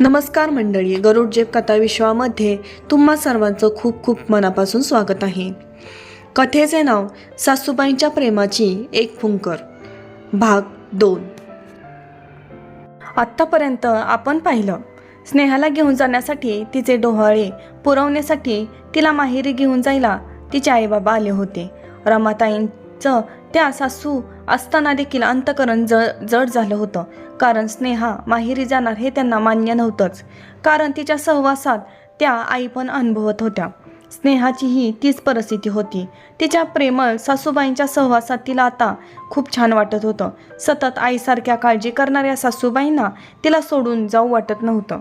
नमस्कार मंडळी गरुड जेप कथा विश्वामध्ये तुम्हा सर्वांचं खूप खूप मनापासून स्वागत आहे. कथेचे नाव सासूबाईंच्या प्रेमाची एक फुंकर. भाग दोन. आत्तापर्यंत आपण पाहिलं स्नेहाला घेऊन जाण्यासाठी तिचे डोहाळे पुरवण्यासाठी तिला माहेरी घेऊन जायला तिचे आईबाबा आले होते. चं त्या सासू असताना देखील अंतकरण ज जड झालं होतं. कारण स्नेहा माहेरी जाणार हे त्यांना मान्य नव्हतंच. कारण तिच्या सहवासात त्या आई पण अनुभवत होत्या. स्नेहाचीही तीच परिस्थिती होती. तिच्या प्रेमळ सासूबाईंच्या सहवासात तिला आता खूप छान वाटत होतं. सतत आईसारख्या काळजी करणाऱ्या सासूबाईंना तिला सोडून जाऊ वाटत नव्हतं.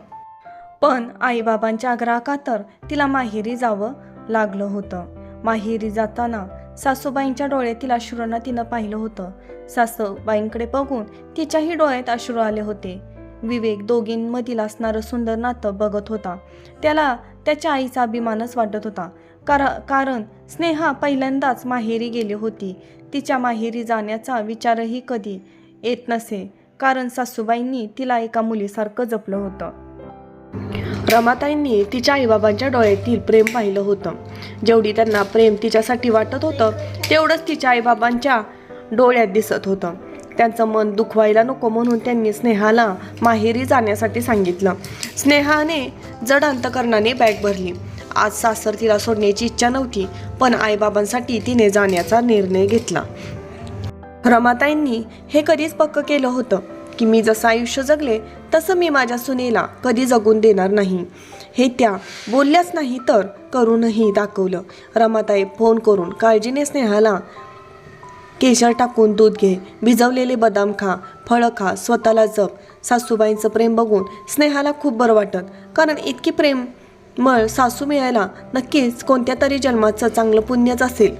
पण आईबाबांच्या आग्रहाखातर तिला माहेरी जावं लागलं होतं. माहेरी जाताना सासूबाईंच्या डोळ्यातील अश्रूंना तिनं पाहिलं होतं. सासूबाईंकडे बघून तिच्याही डोळ्यात अश्रू आले होते. विवेक दोघींमधील असणारं सुंदर नातं बघत होता. त्याला त्याच्या आईचा अभिमानच वाटत होता. कार कारण स्नेहा पहिल्यांदाच माहेरी गेली होती. तिच्या माहेरी जाण्याचा विचारही कधी येत नसे कारण सासूबाईंनी तिला एका मुलीसारखं जपलं होतं. रमाताईंनी तिच्या आईबाबांच्या डोळ्यातील प्रेम पाहिलं होतं. जेवढी त्यांना प्रेम तिच्यासाठी वाटत होतं तेवढंच तिच्या आईबाबांच्या डोळ्यात दिसत होतं. त्यांचं मन दुखवायला नको म्हणून त्यांनी स्नेहाला माहेरी जाण्यासाठी सांगितलं. स्नेहाने जड अंतकरणाने बॅग भरली. आज सासर तिला सोडण्याची इच्छा नव्हती पण आईबाबांसाठी तिने जाण्याचा निर्णय घेतला. रमाताईंनी हे कधीच पक्क केलं होतं. की मी जसं आयुष्य जगले तसं मी माझ्या सुनेला कधी जगून देणार नाही. हे त्या बोलल्याच नाही तर करूनही दाखवलं. रमाताई फोन करून काळजीने स्नेहाला केशर टाकून दूध घे. भिजवलेले बदाम खा फळं खा स्वतःला जप. सासूबाईंचं प्रेम बघून स्नेहाला खूप बरं वाटत. कारण इतकी प्रेम मळ सासू मिळायला नक्कीच कोणत्या तरी जन्माचं चांगलं पुण्यच असेल.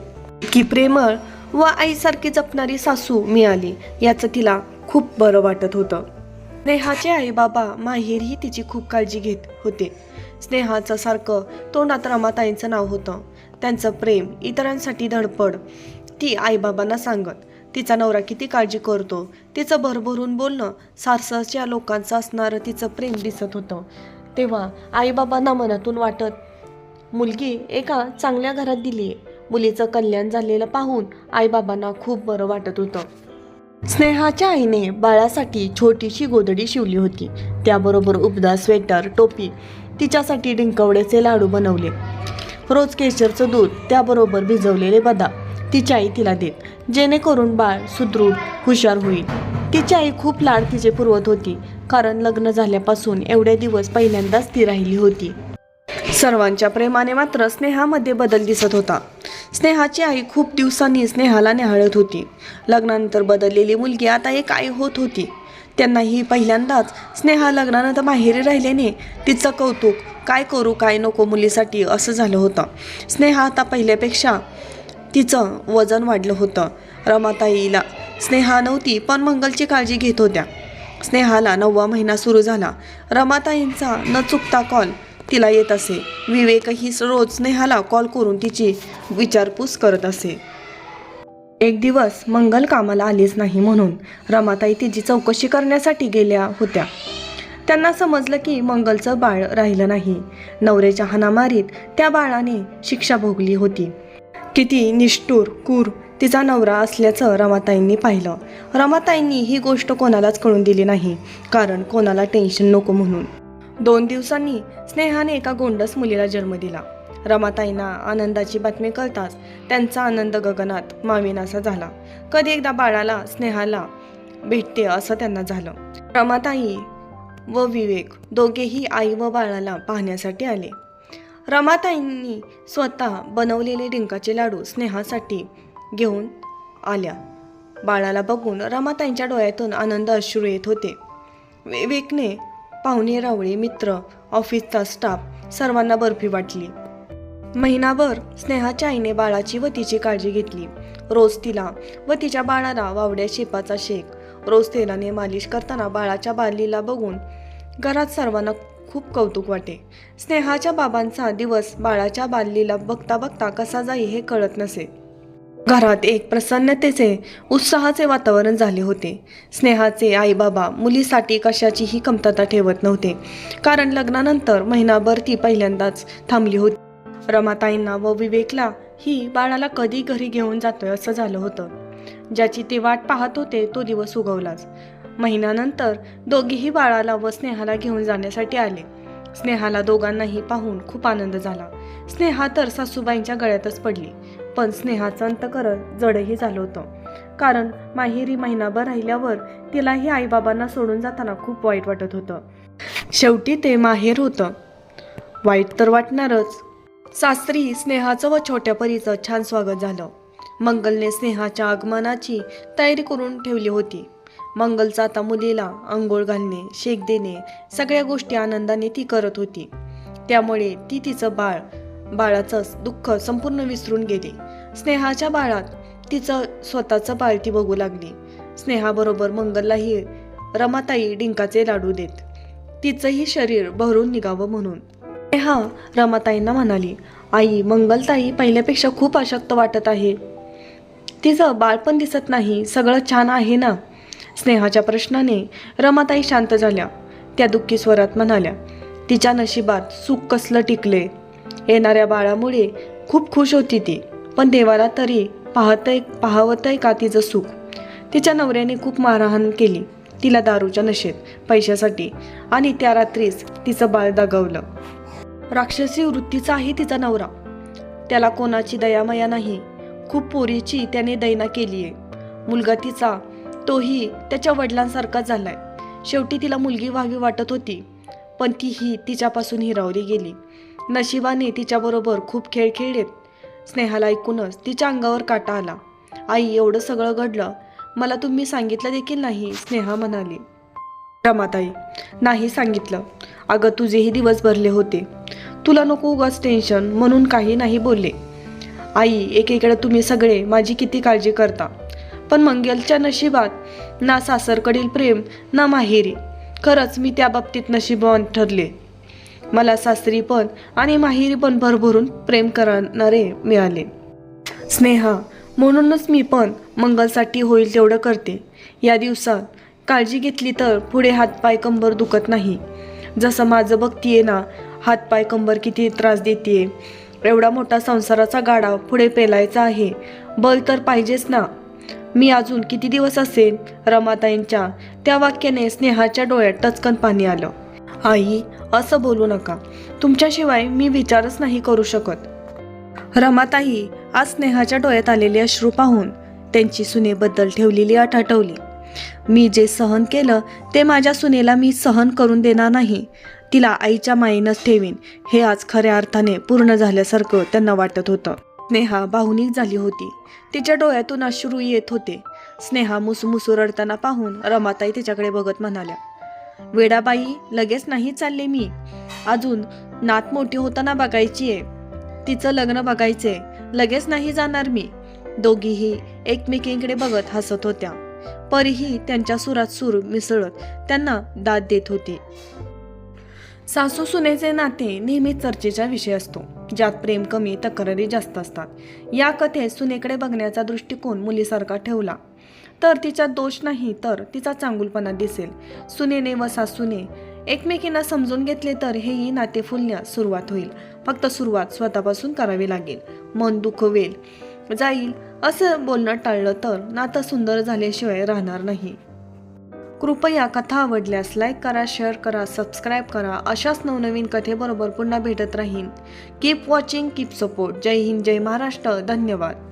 की प्रेमळ व आईसारखी जपणारी सासू मिळाली. याचं तिला खूप बरं वाटत होतं. स्नेहाचे आई बाबा माहेरही तिची खूप काळजी घेत होते. स्नेहाचं सारखं तोंडात रमाताईंचं नाव होतं. त्यांचं प्रेम इतरांसाठी धडपड. ती आईबाबांना सांगत तिचा नवरा किती काळजी करतो. तिचं भरभरून बोलणं सारसाच्या लोकांचं असणारं तिचं प्रेम दिसत होतं. तेव्हा आईबाबांना मनातून वाटत मुलगी एका चांगल्या घरात दिली आहे मुलीचं कल्याण झालेलं पाहून आईबाबांना खूप बरं वाटत होतं. स्नेहाच्या आईने बाळासाठी छोटीशी गोदडी शिवली होती. त्याबरोबर उबदा स्वेटर टोपी तिच्यासाठी डिंकवड्याचे लाडू बनवले. रोज केशरचं दूध त्याबरोबर भिजवलेले बदाम तिची आई तिला देत जेणेकरून बाळ सुदृढ हुशार होईल. तिची आई खूप लाड तिचे पुरवत होती कारण लग्न झाल्यापासून एवढे दिवस पहिल्यांदाच ती राहिली होती. सर्वांच्या प्रेमाने मात्र स्नेहामध्ये बदल दिसत होता. स्नेहाची आई खूप दिवसांनी स्नेहाला निहाळत होती. लग्नानंतर बदललेली मुलगी आता एक आई होत होती. त्यांनाही पहिल्यांदाच स्नेहा लग्नानंतर माहेरी राहिल्याने तिचं कौतुक काय करू काय नको मुलीसाठी? असं झालं होतं. स्नेहा आता पहिल्यापेक्षा तिचं वजन वाढलं होतं. रमाताईला स्नेहा नव्हती पण मंगलची काळजी घेत होत्या. स्नेहाला नववा महिना सुरू झाला. रमाताईंचा न चुकता कॉल तिला येत असे. विवेकही रोज स्नेहाला कॉल करून तिची विचारपूस करत असे. एक दिवस मंगल कामाला आलीच नाही म्हणून रमाताई तिची चौकशी करण्यासाठी गेल्या होत्या. त्यांना समजलं की मंगलचं बाळ राहिलं नाही. नवऱ्याच्या हाणामारीत त्या बाळाने शिक्षा भोगली होती. किती निष्ठूर क्रूर तिचा नवरा असल्याचं रमाताईंनी पाहिलं. रमाताईंनी ही गोष्ट कोणालाच कळून दिली नाही कारण कोणाला टेन्शन नको म्हणून. दोन दिवसांनी स्नेहाने एका गोंडस मुलीला जन्म दिला. रमाताईंना आनंदाची बातमी कळताच त्यांचा आनंद गगनात माविनासा झाला. कधी एकदा बाळाला स्नेहाला भेटते असं त्यांना झालं. रमाताई व विवेक दोघेही आई व बाळाला पाहण्यासाठी आले. रमाताईंनी स्वतः बनवलेले डिंकाचे लाडू स्नेहासाठी घेऊन आल्या. बाळाला बघून रमाताईंच्या डोळ्यातून आनंद अश्रू येत होते. विवेकने पाहुणे रावळे मित्र ऑफिसचा स्टाफ सर्वांना बर्फी वाटली. महिनाभर स्नेहाच्या आईने बाळाची व तिची काळजी घेतली. रोज तिला व तिच्या बाळाला वावड्या शेपाचा शेक रोज तेलाने मालिश करताना बाळाच्या बालीला बघून घरात सर्वांना खूप कौतुक वाटे. स्नेहाच्या बाबांचा दिवस बाळाच्या बाललीला बघता बघता कसा जाई हे कळत नसे. घरात एक प्रसन्नतेचे उत्साहाचे वातावरण झाले होते. स्नेहाचे आईबाबा मुलीसाठी कशाचीही कमतरता ठेवत नव्हते. कारण लग्नानंतर महिनाभर ती पहिल्यांदाच थांबली होती. रमाताईंना व विवेकला ही बाळाला कधी घरी घेऊन जातोय असं झालं होतं. ज्याची ते वाट पाहत होते तो दिवस उगवलाच. महिन्यानंतर दोघेही बाळाला व स्नेहाला घेऊन जाण्यासाठी आले. स्नेहाला दोघांनाही पाहून खूप आनंद झाला. स्नेहा तर सासूबाईंच्या गळ्यातच पडली. पण स्नेहाचं अंतकरण जडही झालं होतं. कारण माहेरी महिनाभर राहिल्यावर तिलाही आईबाबांना सोडून जाताना खूप वाईट वाटत होतं. शेवटी ते माहेर होतं. वाईट तर वाटणारच. सासरी स्नेहाचं व छोट्या परीचं छान स्वागत झालं. मंगलने स्नेहाच्या आगमनाची तयारी करून ठेवली होती. मंगलचा आता मुलीला आंघोळ घालणे शेक देणे सगळ्या गोष्टी आनंदाने ती करत होती. त्यामुळे ती तिचं बाळ बाळाचं दुःख संपूर्ण विसरून गेली. स्नेहाच्या बाळात तिचं स्वतःचं पार्टी बघू लागली. स्नेहाबरोबर मंगललाही रमाताई डिंकाचे लाडू देत. तिचंही शरीर भरून निघावं म्हणून. स्नेहा रमाताईंना म्हणाली आई मंगलताई पहिल्यापेक्षा खूप अशक्त वाटत आहे. तिचं बाळपण दिसत नाही सगळं छान आहे ना? स्नेहाच्या प्रश्नाने रमाताई शांत झाल्या. त्या दुःखी स्वरात म्हणाल्या तिच्या नशिबात सुख कसलं टिकले? येणाऱ्या बाळामुळे खूप खुश होती ती. पण देवाला तरी पाहतय पाहवतय का तिचं सुख? तिच्या नवऱ्याने खूप मारहाण केली. तिला दारूच्या नशेत पैशासाठी. आणि त्या रात्रीच तिचं बाळ दगवलं. राक्षसी वृत्तीचा आहे तिचा नवरा. त्याला कोणाची दयामया नाही. खूप पोरीची त्याने दैना केली आहे मुलगा तिचा तोही त्याच्या वडिलांसारखा झालाय. शेवटी तिला मुलगी व्हावी वाटत होती. पण तीही तिच्यापासून हिरावली गेली. नशिबाने तिच्याबरोबर खूप खेळ खेळलेत. स्नेहाला ऐकूनच तिच्या अंगावर काटा आला. आई एवढं सगळं घडलं? मला तुम्ही सांगितलं देखील नाही स्नेहा म्हणाली. रमाताई नाही सांगितलं. अगं तुझेही दिवस भरले होते. तुला नको उगाच टेन्शन म्हणून काही नाही बोलले. आई एकीकडे तुम्ही सगळे माझी किती काळजी करता. पण मंगलच्या नशिबात ना सासरकडील प्रेम ना माहेरी. खरंच मी त्या बाबतीत नशिबवान ठरले. मला सासरी पण आणि माहेरी पण भरभरून प्रेम करणारे मिळाले. स्नेहा म्हणूनच मी पण मंगलसाठी होईल तेवढं करते. या दिवसात काळजी घेतली तर पुढे हातपाय कंबर दुखत नाही. जसं माझं बघतीये ना हातपाय कंबर किती त्रास देते एवढा मोठा संसाराचा गाडा पुढे पेलायचा आहे. बल तर पाहिजेच ना. मी अजून किती दिवस असेल रमाताईंच्या त्या वाक्याने स्नेहाच्या डोळ्यात टचकन पाणी आलं. आई असं बोलू नका. तुमच्याशिवाय मी विचारच नाही करू शकत. रमाताई आज स्नेहाच्या डोळ्यात आलेले अश्रू पाहून त्यांची सुनेबद्दल ठेवलेली अट आठवली. मी जे सहन केलं ते माझ्या सुनेला मी सहन करून देणार नाही. तिला आईच्या मायेनंच ठेवीन. हे आज खऱ्या अर्थाने पूर्ण झाल्यासारखं त्यांना वाटत होतं. स्नेहा भावनिक झाली होती. तिच्या डोळ्यातून अश्रू येत होते. स्नेहा मुसमुसू रडताना पाहून रमाताई तिच्याकडे बघत म्हणाल्या वेडाबाई लगेच नाही चालले मी. अजून नात मोठी होताना बघायची आहे तिचं लग्न बघायचंय. लगेच नाही जाणार मी. दोघीही एकमेकींकडे बघत हसत होत्या. परीही त्यांच्या सुरात सूर मिसळत त्यांना दाद देत होती. सासू सुनेचे नाते नेहमी चर्चेचा विषय असतो. ज्यात प्रेम कमी तक्रारी जास्त असतात. या कथेत सुनेकडे बघण्याचा दृष्टिकोन मुलीसारखा ठेवला. तर तिचा दोष नाही तर तिचा चांगुलपणा दिसेल. सुनेने व सासूने एकमेकींना समजून घेतले तर हेही नाते फुलण्यास सुरुवात होईल. फक्त सुरुवात स्वतःपासून करावी लागेल. मन दुखवेल जाईल. असं बोलणं टाळलं तर नातं सुंदर झाल्याशिवाय राहणार नाही. कृपया कथा आवडल्यास लाईक करा शेअर करा सबस्क्राईब करा. अशाच नवनवीन कथेबरोबर पुन्हा भेटत राहीन. कीप वॉचिंग कीप सपोर्ट जय हिंद जय महाराष्ट्र. धन्यवाद.